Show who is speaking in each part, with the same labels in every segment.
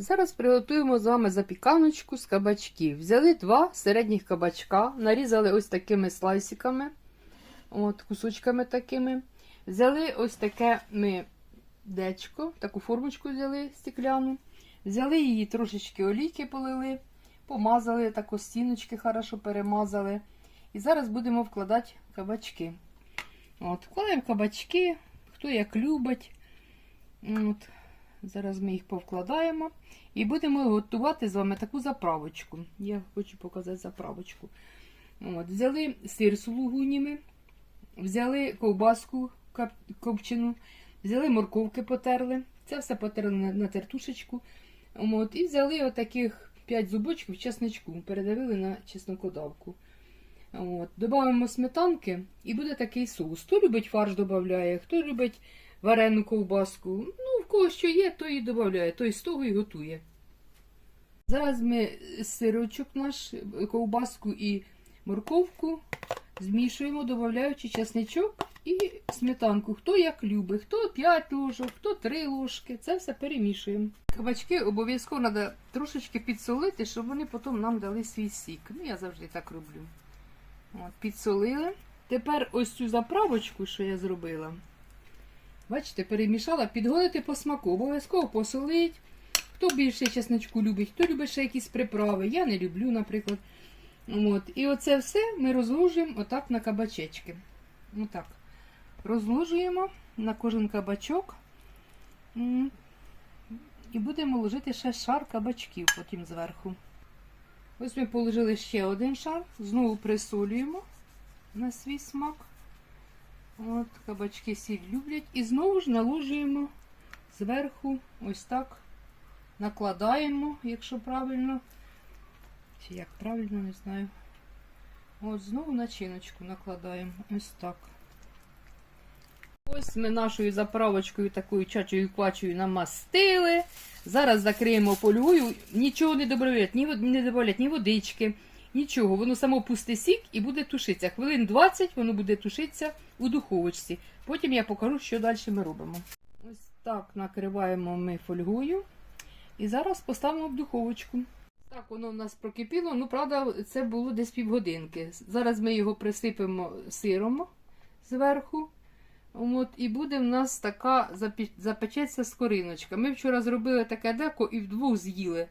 Speaker 1: Зараз приготуємо з вами запіканочку з кабачків. Взяли два середніх кабачка, нарізали ось такими слайсиками, от, кусочками такими. Взяли ось таке ми дечко, таку формочку взяли стекляну. Взяли її трошечки олійки полили, помазали, так ось стіночки хорошо перемазали. І зараз будемо вкладати кабачки. От, вкладаємо кабачки, хто як любить. От. Зараз ми їх повкладаємо і будемо готувати з вами таку заправочку. Я хочу показати заправочку. От, взяли сир сулугуніми, взяли ковбаску копчену, взяли морковки потерли. Це все потерли на, на тертушечку. От, і взяли отаких 5 зубочків чесничку, передавили на чеснокодавку. От, Добавимо сметанки і буде такий соус. Хто любить фарш додає, хто любить варену ковбаску. Ну, кого що є, то і додає, той з того і готує. Зараз ми сирочок наш, ковбаску і морковку змішуємо, додаючи чесничок і сметанку. Хто як любить, хто 5 ложок, хто 3 ложки. Це все перемішуємо. Кабачки обов'язково треба трошечки підсолити, щоб вони потім нам дали свій сік. Ну, я завжди так роблю. От, підсолили. Тепер ось цю заправочку, що я зробила, бачите, перемішала, підгонити по смаку. Обов'язково посолить. Хто більше чесночку любить, хто любить ще якісь приправи. Я не люблю, наприклад. От. І оце все ми розложуємо отак на кабачечки. Отак. Розложуємо на кожен кабачок. І будемо ложити ще шар кабачків потім зверху. Ось ми положили ще один шар, знову присолюємо на свій смак. От, кабачки сіль люблять. І знову ж наложуємо зверху, ось так. Накладаємо, якщо правильно. Чи як правильно, не знаю. От знову начиночку накладаємо. Ось так. Ось ми нашою заправочкою такою чачою квачою намастили. Зараз закриємо фольгою. Нічого не додають, ні, не додають, ні водички, нічого. Воно само пусте сік і буде тушитися. Хвилин 20 воно буде тушитися у духовочці. Потім я покажу, що далі ми робимо. Ось так накриваємо ми фольгою. І зараз поставимо в духовочку. Так, воно в нас прокипіло. Ну, правда, це було десь півгодинки. Зараз ми його присипемо сиром зверху. От, і буде в нас така запечеться скориночка. Ми вчора зробили таке деко і вдвох з'їли.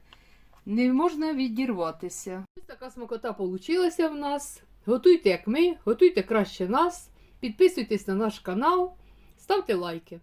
Speaker 1: Не можна відірватися. Ось така смакота вийшла в нас. Готуйте, як ми, готуйте краще нас. Підписуйтесь на наш канал, ставте лайки.